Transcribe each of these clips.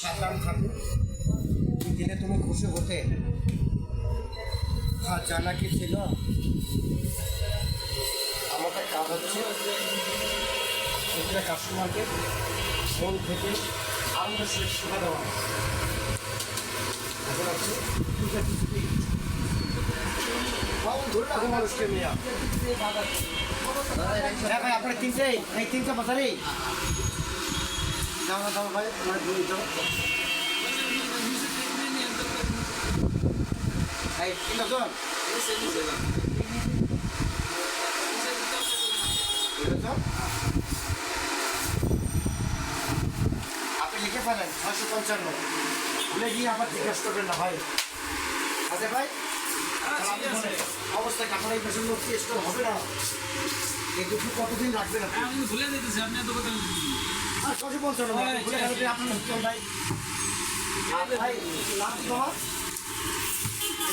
থাকো এই দিনে তুমি খুশি হতে আর জানা কি ছিল? আমাদের কাজ হচ্ছে কাস্টমারকে ফোন থেকে সহিত সেবা দেওয়া। এখন রাখো মানুষকে নিয়ে। হ্যাঁ ভাই, আপনার তিনটে এই তিনটে বাজারে দাও দাও ভাই আমার দুই দাও এই তিনজন তিনজন আপনি লিখে ফেলেন ছয়শো পঞ্চান্ন। ভুলে গিয়ে আবার জিজ্ঞাসা করবেন না ভাই। আচ্ছা ভাই? অবস্থায় আপনার এই পেশেন্ট লোক হবে না। দুটো কতদিন রাখবেন আপনি? আমি ভুলে যেতেছি আপনি এত কথা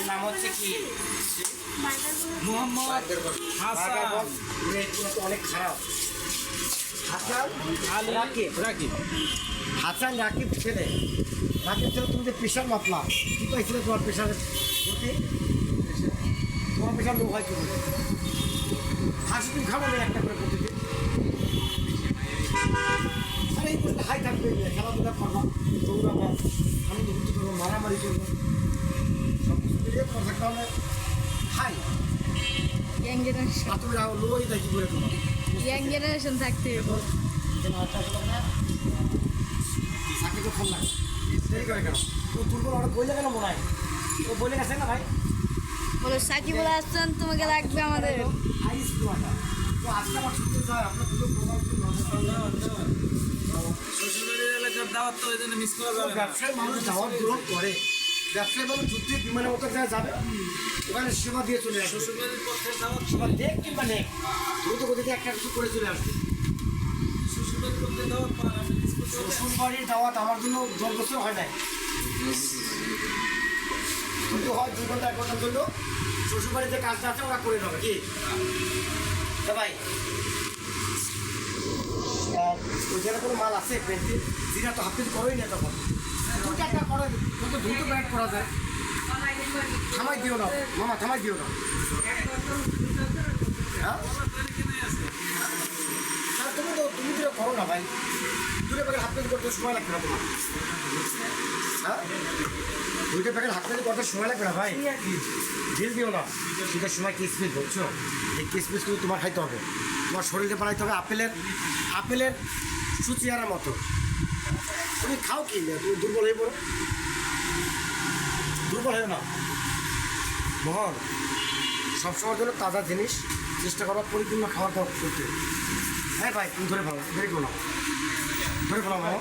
নাম হচ্ছে কি মোহাম্মদ হাসান অনেক খারাপ হাসান রাকিব রাকিব হাসান রাকিব ছেলে রাকিব ছেলে তুমি যে প্রেশার মাপলা কি পাইছিল তোমার প্রেশারের প্রতি তোমার প্রেশার লো হয় কি করে? হাসি তুমি খাব একটা করে প্রতিদিন আরে এই বলতে হাই থাকবে খেলাধুলা করবা দৌড়াবা আনন্দ ফুর্তি করব মারামারি করব সব কিছু মিলিয়ে থাকতে হবে হাই। তুমি লোই দেখি করে তোমার? ইয়াং জেনারেশন থাকতে হবে। চাকরি ফোন লাগে দেরি করে কেন? তো দুর্বল ওরা বইলে কেন মনে হয়? বইলে গেছে না ভাই? বলো সাকিব বলে তোমাকে লাগবে আমাদের। আইস তো আজকে আমার ছুটতে চায় আপনার দুটো প্রোগ্রাম শ্বশুরবাড়ির এলাকার দাওয়াত তো ওই জন্য মিস করা যাবে না। ব্যবসায়ী মানুষ যাওয়ার গ্রহণ করে ব্যবসায়ী মানুষ যুদ্ধে বিমানের মতো যাবে ওখানে সেবা দিয়ে চলে আসবে। শ্বশুরবাড়ির পক্ষে দাওয়াত সেবা দেখ কিংবা নেক দ্রুত গতিতে একটা কিছু করে চলে আসবে। শ্বশুরবাড়ির পক্ষে দাওয়াত পান আপনি মিস করতে হবে শ্বশুর বাড়ির দাওয়াত আমার জন্য দশ বছর হয় নাই। কিন্তু হয় দুই ঘণ্টা এক ঘণ্টার জন্য শ্বশুর বাড়িতে কাজটা আছে ওরা করে নেবে। কি? ভাই আর কোনো মাল আছে পেন্টি যেটা তো হাফ কেজি করেই না তখন। দু টাকা করে কত দ্রুত ব্যাট করা যায়। থামাই দিও না, মামা, থামাই দিও না। হ্যাঁ? তুমি তো তুমি তো করো না ভাই। দুটো প্যাকেট হাফ কেজি করতে সময় লাগবে না তোমার। হ্যাঁ? দুইটা প্যাকেট হাফ কেজি করতে সময় লাগবে না ভাই। ঢিল দিও না। শীতের সময় কিসমিস বুঝছ এই কিসমিস কিন্তু তোমার খাইতে হবে। তোমার শরীরে বানাইতে হবে আপেলের আপেলের সুচিয়ারার মতো। তুমি খাও কি? না তুমি দুর্বল হয়ে পড়ো। দুর্বল হয়ে না। মোহন সবসময় জন্য তাজা জিনিস চেষ্টা করো পরিপূর্ণ খাওয়া দাওয়া করতে হ্যাঁ ভাই, তুমি ধরে ফেলো ধরে ফেলো ধরে ফেলো, মামা।